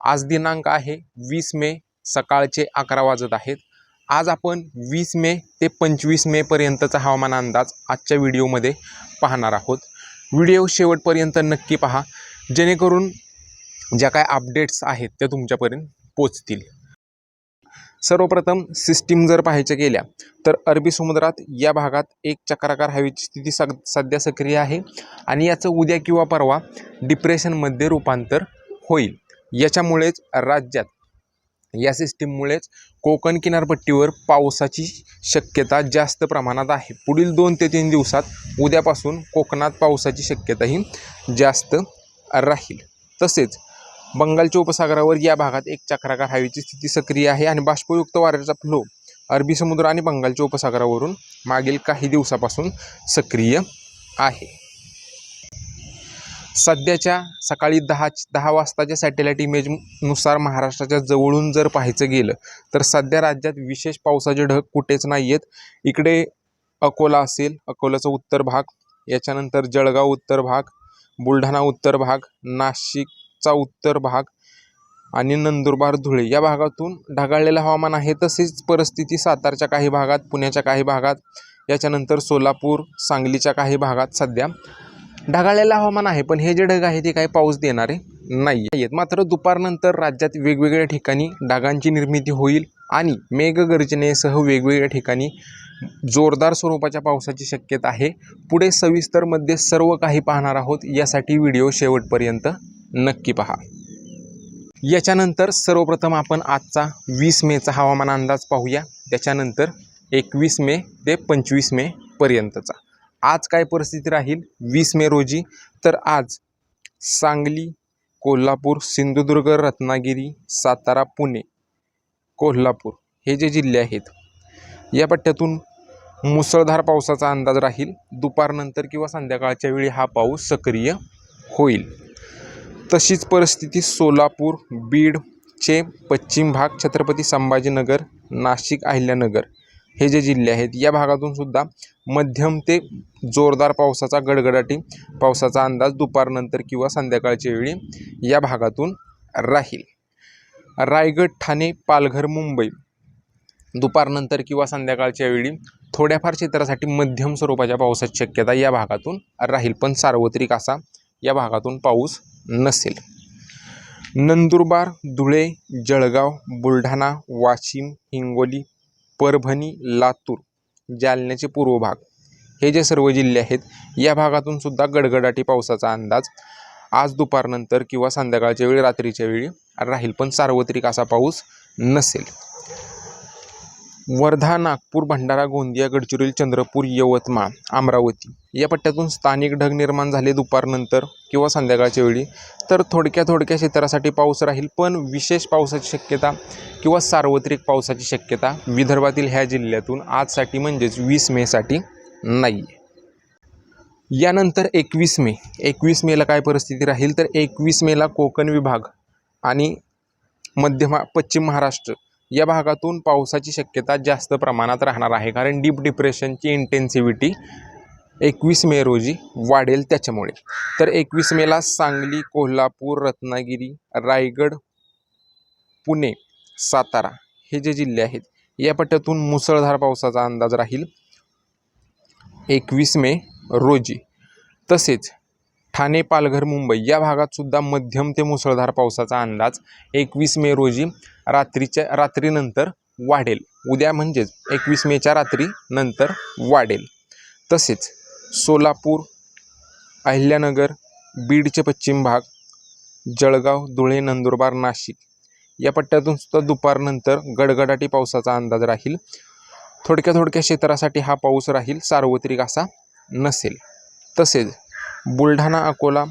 आज दिनांक आहे वीस मे सकाळचे अकरा वाजत आहेत. आज आपण वीस मे ते पंचवीस मेपर्यंतचा हवामान अंदाज आजच्या व्हिडिओमध्ये पाहणार आहोत. व्हिडिओ शेवटपर्यंत नक्की पहा जेणेकरून ज्या काय अपडेट्स आहेत त्या तुमच्यापर्यंत पोचतील सर्वप्रथम सिस्टीम जर पाहायच्या गेल्या तर अरबी समुद्रात या भागात एक चक्राकार हवेची स्थिती सग सध्या सक्रिय आहे आणि याचं उद्या किंवा परवा डिप्रेशनमध्ये रूपांतर होईल. याच्यामुळेच राज्यात या सिस्टीममुळेच कोकण किनारपट्टीवर पावसाची शक्यता जास्त प्रमाणात आहे. पुढील दोन ते तीन दिवसात उद्यापासून कोकणात पावसाची शक्यताही जास्त राहील. तसेच बंगालच्या उपसागरावर या भागात एक चक्राकार हवेची स्थिती सक्रिय आहे आणि बाष्पयुक्त वाऱ्याचा फ्लो अरबी समुद्र आणि बंगालच्या उपसागरावरून मागील काही दिवसापासून सक्रिय आहे. सध्याच्या सकाळी दहा दहा वाजताच्या सॅटेलाईट इमेजनुसार महाराष्ट्राच्या जवळून जर पाहायचं गेलं तर सध्या राज्यात विशेष पावसाचे ढग कुठेच नाही आहेत इकडे अकोला असेल अकोल्याचा उत्तर भाग याच्यानंतर जळगाव उत्तर भाग बुलढाणा उत्तर भाग नाशिकचा उत्तर भाग आणि नंदुरबार धुळे या भागातून ढगाळलेलं हवामान आहे. तसेच परिस्थिती सातारच्या काही भागात पुण्याच्या काही भागात याच्यानंतर सोलापूर सांगलीच्या काही भागात सध्या ढगाळलेलं हवामान आहे पण हे जे ढग आहे ते काही पाऊस देणारे नाही आहेत. मात्र दुपारनंतर राज्यात वेगवेगळ्या ठिकाणी ढगांची निर्मिती होईल आणि मेघगर्जनेसह वेगवेगळ्या ठिकाणी जोरदार स्वरूपाच्या पावसाची शक्यता आहे. पुढे सविस्तरमध्ये सर्व काही पाहणार आहोत. यासाठी व्हिडिओ शेवटपर्यंत नक्की पहा. याच्यानंतर सर्वप्रथम आपण आजचा वीस मेचा हवामान अंदाज पाहूया. त्याच्यानंतर एकवीस मे ते पंचवीस मेपर्यंतचा आज काय परिस्थिती राहील? वीस मे रोजी. तर आज सांगली कोल्हापूर सिंधुदुर्ग रत्नागिरी सातारा पुणे कोल्हापूर हे जे जिल्हे आहेत या पट्ट्यातून मुसळधार पावसाचा अंदाज राहील. दुपारनंतर किंवा संध्याकाळच्या वेळी हा पाऊस सक्रिय होईल. तशीच परिस्थिती सोलापूर बीडचे पश्चिम भाग छत्रपती संभाजीनगर नाशिक अहिल्यानगर हे जे जिल्हे आहेत या भागातून सुद्धा मध्यम ते जोरदार पावसाचा गडगडाटी पावसाचा अंदाज दुपारनंतर किंवा संध्याकाळच्या वेळी या भागातून राहील. रायगड ठाणे पालघर मुंबई दुपारनंतर किंवा संध्याकाळच्या वेळी थोड्याफार क्षेत्रासाठी मध्यम स्वरूपाच्या पावसाची शक्यता या भागातून राहील पण सार्वत्रिक असा या भागातून पाऊस नसेल. नंदुरबार धुळे जळगाव बुलढाणा वाशिम हिंगोली परभणी लातूर जालन्याचे पूर्व भाग. हे जे सर्व जिल्हे आहेत या भागातून सुद्धा गडगडाटी पावसाचा अंदाज आज दुपारनंतर किंवा संध्याकाळच्या वेळी रात्रीच्या वेळी राहील. पण सार्वत्रिक असा पाऊस नसेल. वर्धा नागपूर भंडारा गोंदिया गडचिरोली चंद्रपूर यवतमाळ अमरावती या पट्ट्यातून स्थानिक ढग निर्माण झाले दुपारनंतर किंवा संध्याकाळच्या वेळी. तर थोडक्या थोडक्या क्षेत्रासाठी पाऊस राहील पण विशेष पावसाची शक्यता किंवा सार्वत्रिक पावसाची शक्यता विदर्भातील ह्या जिल्ह्यातून आजसाठी म्हणजेच वीस मेसाठी नाही आहे यानंतर एकवीस मे. एकवीस मेला काय परिस्थिती राहील? तर एकवीस मेला कोकण विभाग आणि मध्य पश्चिम महाराष्ट्र या भागातून पावसाची शक्यता जास्त प्रमाणात राहणार आहे. कारण डीप डिप्रेशनची इंटेन्सिव्हिटी एकवीस मे रोजी वाढेल त्याच्यामुळे. तर एकवीस मेला सांगली कोल्हापूर रत्नागिरी रायगड पुणे सातारा हे जे जिल्हे आहेत या पट्ट्यातून मुसळधार पावसाचा अंदाज राहील एकवीस मे रोजी. तसेच ठाणे पालघर मुंबई या भागात सुद्धा मध्यम ते मुसळधार पावसाचा अंदाज एकवीस मे रोजी रात्रीच्या रात्रीनंतर वाढेल. उद्या म्हणजेच एकवीस मेच्या रात्री नंतर वाढेल. तसेच सोलापूर अहिल्यानगर बीडचे पश्चिम भाग जळगाव धुळे नंदुरबार नाशिक या पट्ट्यातून सुद्धा दुपारनंतर गडगडाटी पावसाचा अंदाज राहील. थोडक्या थोडक्या क्षेत्रासाठी हा पाऊस राहील सार्वत्रिक असा नसेल. तसेच बुलढाणा अकोला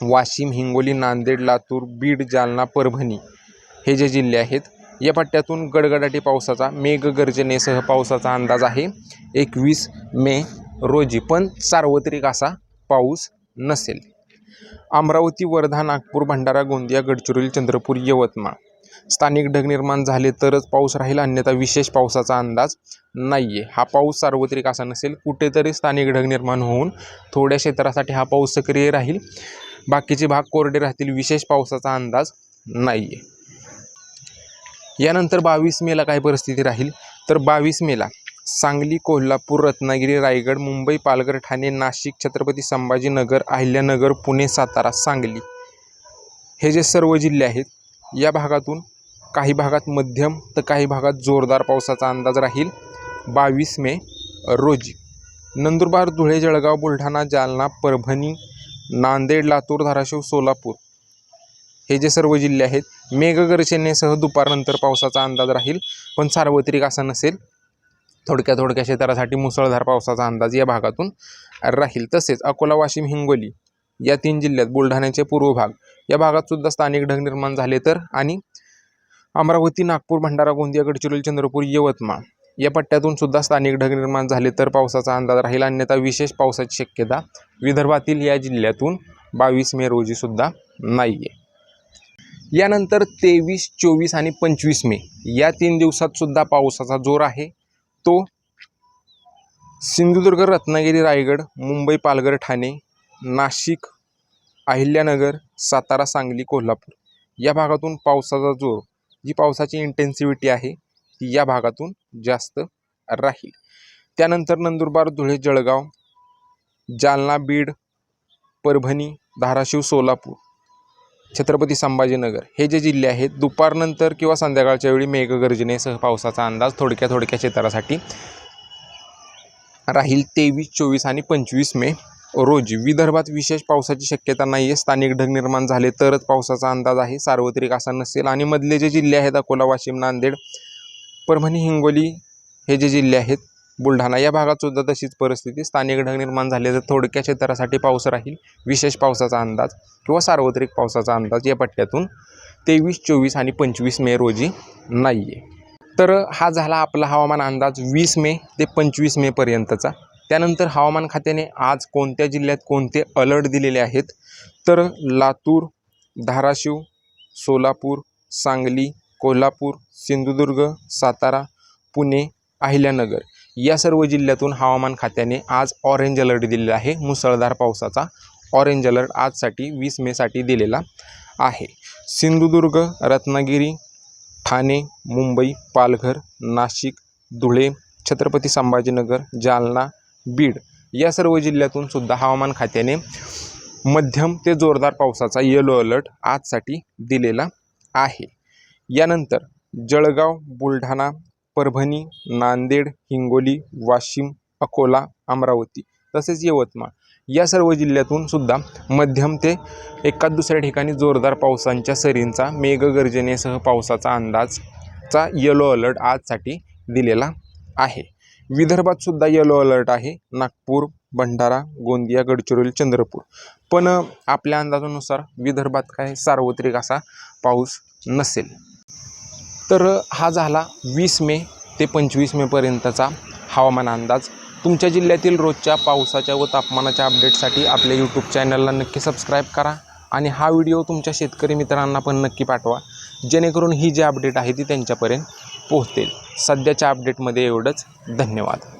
वाशिम हिंगोली नांदेड लातूर बीड जालना परभणी हे जे जिल्हे आहेत या पट्ट्यातून गडगडाटी पावसाचा मेघगर्जनेसह पावसाचा अंदाज आहे. एकवीस मे रोजी पण सार्वत्रिक असा पाऊस नसेल. अमरावती वर्धा नागपूर भंडारा गोंदिया गडचिरोली चंद्रपूर यवतमाळ स्थानिक ढग निर्माण झाले तरच पाऊस राहील अन्यथा विशेष पावसाचा अंदाज नाही आहे हा पाऊस सार्वत्रिक असा नसेल कुठेतरी स्थानिक ढग निर्माण होऊन थोड्या क्षेत्रासाठी हा पाऊस सक्रिय राहील. बाकीचे भाग कोरडे राहतील विशेष पावसाचा अंदाज नाही आहे यानंतर बावीस मेला काय परिस्थिती राहील? तर बावीस मेला सांगली कोल्हापूर रत्नागिरी रायगड मुंबई पालघर ठाणे नाशिक छत्रपती संभाजीनगर अहिल्यानगर पुणे सातारा सांगली हे जे सर्व जिल्हे आहेत या भागातून काही भागात मध्यम तर काही भागात जोरदार पावसाचा अंदाज राहील. बावीस मे रोजी नंदुरबार धुळे जळगाव बुलढाणा जालना परभणी नांदेड लातूर धाराशिव सोलापूर हे जे सर्व जिल्हे आहेत मेघगर्जनेसह दुपारनंतर पावसाचा अंदाज राहील. पण सार्वत्रिक असा नसेल. थोडक्या थोडक्या क्षेत्रासाठी मुसळधार पावसाचा अंदाज या भागातून राहील. तसेच अकोला वाशिम हिंगोली या तीन जिल्ह्यात बुलढाण्याचे पूर्व भाग. या भागात सुद्धा स्थानिक ढग निर्माण झाले तर आणि अमरावती नागपूर भंडारा गोंदिया गडचिरोली चंद्रपूर यवतमाळ या पट्ट्यातून सुद्धा स्थानिक ढग निर्माण झाले तर पावसाचा अंदाज राहील. अन्यथा विशेष पावसाची शक्यता विदर्भातील या जिल्ह्यातून बावीस मे रोजी सुद्धा नाही आहे यानंतर तेवीस चोवीस आणि पंचवीस मे या तीन दिवसात सुद्धा पावसाचा जोर आहे. तो सिंधुदुर्ग रत्नागिरी रायगड मुंबई पालघर ठाणे नाशिक अहिल्यानगर सातारा सांगली कोल्हापूर. या भागातून पावसाचा जोर जी पावसाची इंटेन्सिव्हिटी आहे ती या भागातून जास्त राहील. त्यानंतर नंदुरबार धुळे जळगाव जालना बीड परभणी धाराशिव सोलापूर छत्रपती संभाजीनगर हे जे जिल्हे आहेत दुपारनंतर किंवा संध्याकाळच्या वेळी मेघगर्जनेसह पावसाचा अंदाज थोडक्या थोडक्या क्षेत्रासाठी राहील तेवीस चोवीस आणि पंचवीस मे. रोजी विदर्भात विशेष पावसाची शक्यता नाही आहे स्थानिक ढग निर्माण झाले तरच पावसाचा अंदाज आहे. सार्वत्रिक असा नसेल. आणि मधले जे जिल्हे आहेत अकोला वाशिम नांदेड परभणी हिंगोली हे जे जिल्हे आहेत बुलढाणा या भागात सुद्धा तशीच परिस्थिती. स्थानिक ढग निर्माण झाले तर थोडक्या क्षेत्रासाठी पाऊस राहील. विशेष पावसाचा अंदाज किंवा सार्वत्रिक पावसाचा अंदाज या पट्ट्यातून तेवीस चोवीस आणि पंचवीस मे रोजी नाही आहे तर हा झाला आपला हवामान अंदाज. वीस मे ते पंचवीस मेपर्यंतचा त्यानंतर हवामान खात्याने आज कोणत्या जिल्ह्यात कोणते अलर्ट दिलेले आहेत? तर लातूर धाराशिव सोलापूर सांगली कोल्हापूर सिंधुदुर्ग सातारा पुणे अहिल्यानगर या सर्व जिल्ह्यातून हवामान खात्याने आज ऑरेंज अलर्ट दिलेला आहे. मुसळधार पावसाचा ऑरेंज अलर्ट आजसाठी वीस मेसाठी दिलेला आहे. सिंधुदुर्ग रत्नागिरी ठाणे मुंबई पालघर नाशिक धुळे छत्रपती संभाजीनगर जालना बीड या सर्व जिल्ह्यातून सुद्धा हवामान खात्याने मध्यम ते जोरदार पावसाचा येलो अलर्ट आजसाठी दिलेला आहे. यानंतर जळगाव बुलढाणा परभणी नांदेड हिंगोली वाशिम अकोला अमरावती तसेच यवतमाळ या सर्व जिल्ह्यातून सुद्धा मध्यम ते एकाच दुसऱ्या ठिकाणी जोरदार पावसांच्या सरींचा मेघगर्जनेसह पावसाचा अंदाजचा येलो अलर्ट आजसाठी दिलेला आहे. विदर्भात सुद्धा येलो अलर्ट आहे. नागपूर भंडारा गोंदिया गडचिरोली चंद्रपूर. पण आपल्या अंदाजानुसार विदर्भात काय सार्वत्रिक असा पाऊस नसेल. तर हा झाला वीस मे ते पंचवीस मेपर्यंतचा हवामान अंदाज. तुमच्या जिल्ह्यातील रोजच्या पावसाच्या व तापमानाच्या अपडेटसाठी आपल्या यूट्यूब चॅनलला नक्की सबस्क्राईब करा आणि हा व्हिडिओ तुमच्या शेतकरी मित्रांना पण नक्की पाठवा. जेणेकरून ही जी अपडेट आहे ती त्यांच्यापर्यंत पोहोचेल. सध्याच्या अपडेटमध्ये एवढंच. धन्यवाद.